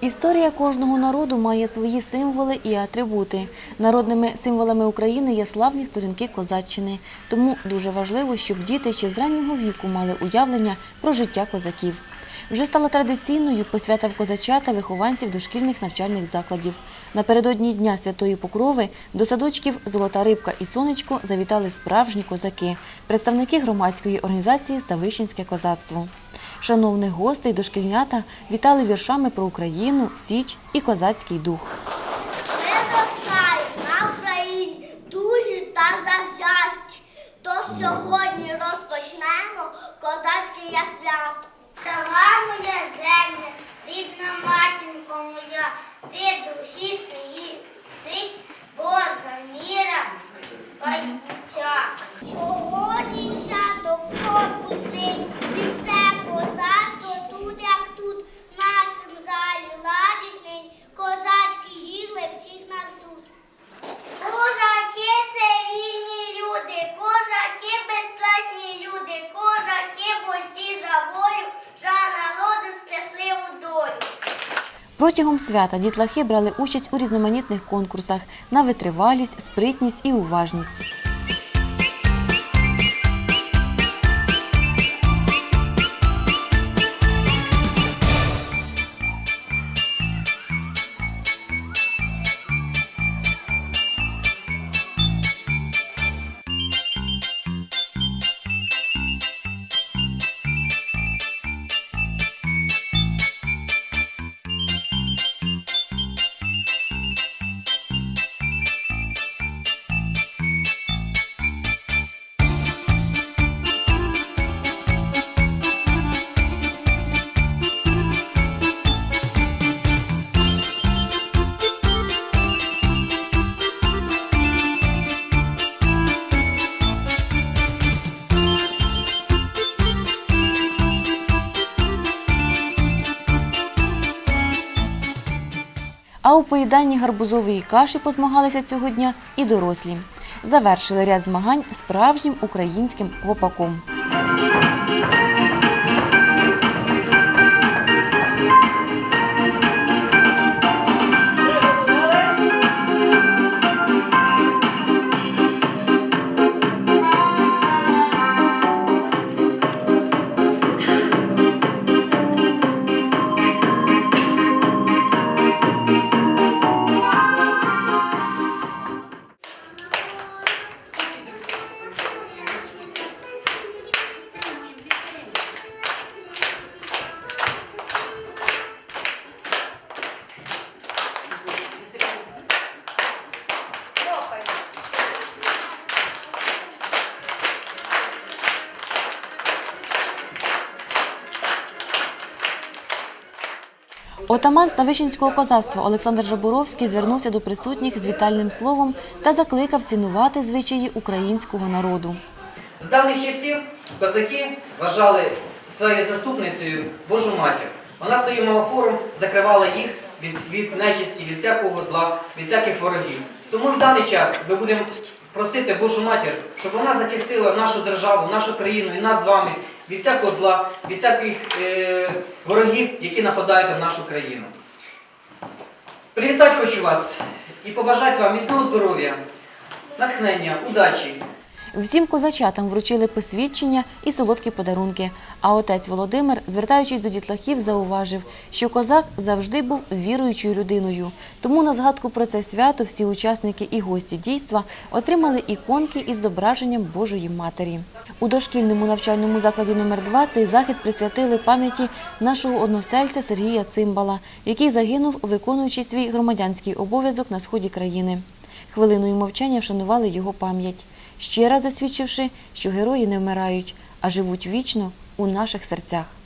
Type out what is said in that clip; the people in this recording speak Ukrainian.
Історія кожного народу має свої символи і атрибути. Народними символами України є славні сторінки козаччини. Тому дуже важливо, щоб діти ще з раннього віку мали уявлення про життя козаків. Вже стала традиційною посвята в козачата вихованців дошкільних навчальних закладів. Напередодні Дня Святої Покрови до садочків Золота рибка і сонечко завітали справжні козаки, представники громадської організації Ставищенське козацтво. Шановних гостей дошкільнята вітали віршами про Україну, Січ і козацький дух. Ми зростаємо на Україні дуже та завзяті. Тож сьогодні розпочнемо козацьке я свято. Трава моя земля, рідна матінко моя, ти душі сиї, сить Протягом свята дітлахи брали участь у різноманітних конкурсах на витривалість, спритність і уважність. А у поїданні гарбузової каші позмагалися цього дня і дорослі. Завершили ряд змагань справжнім українським гопаком. Отаман Ставищенського козацтва Олександр Жабуровський звернувся до присутніх з вітальним словом та закликав цінувати звичаї українського народу. З давніх часів козаки вважали своєю заступницею Божу матір. Вона своїм амофором закривала їх від, від нечисті, від всякого зла, від всяких ворогів. Тому в даний час ми будемо просити Божу матір, щоб вона захистила нашу державу, нашу країну і нас з вами від всякого зла, від всяких е, ворогів, які нападають на нашу країну. Привітати хочу вас і побажати вам міцного здоров'я, натхнення, удачі. Всім козачатам вручили посвідчення і солодкі подарунки. А отець Володимир, звертаючись до дітлахів, зауважив, що козак завжди був віруючою людиною. Тому на згадку про це свято всі учасники і гості дійства отримали іконки із зображенням Божої Матері. У дошкільному навчальному закладі номер 2 цей захід присвятили пам'яті нашого односельця Сергія Цимбала, який загинув, виконуючи свій громадянський обов'язок на сході країни. Хвилиною мовчання вшанували його пам'ять, ще раз засвідчивши, що герої не вмирають, а живуть вічно у наших серцях.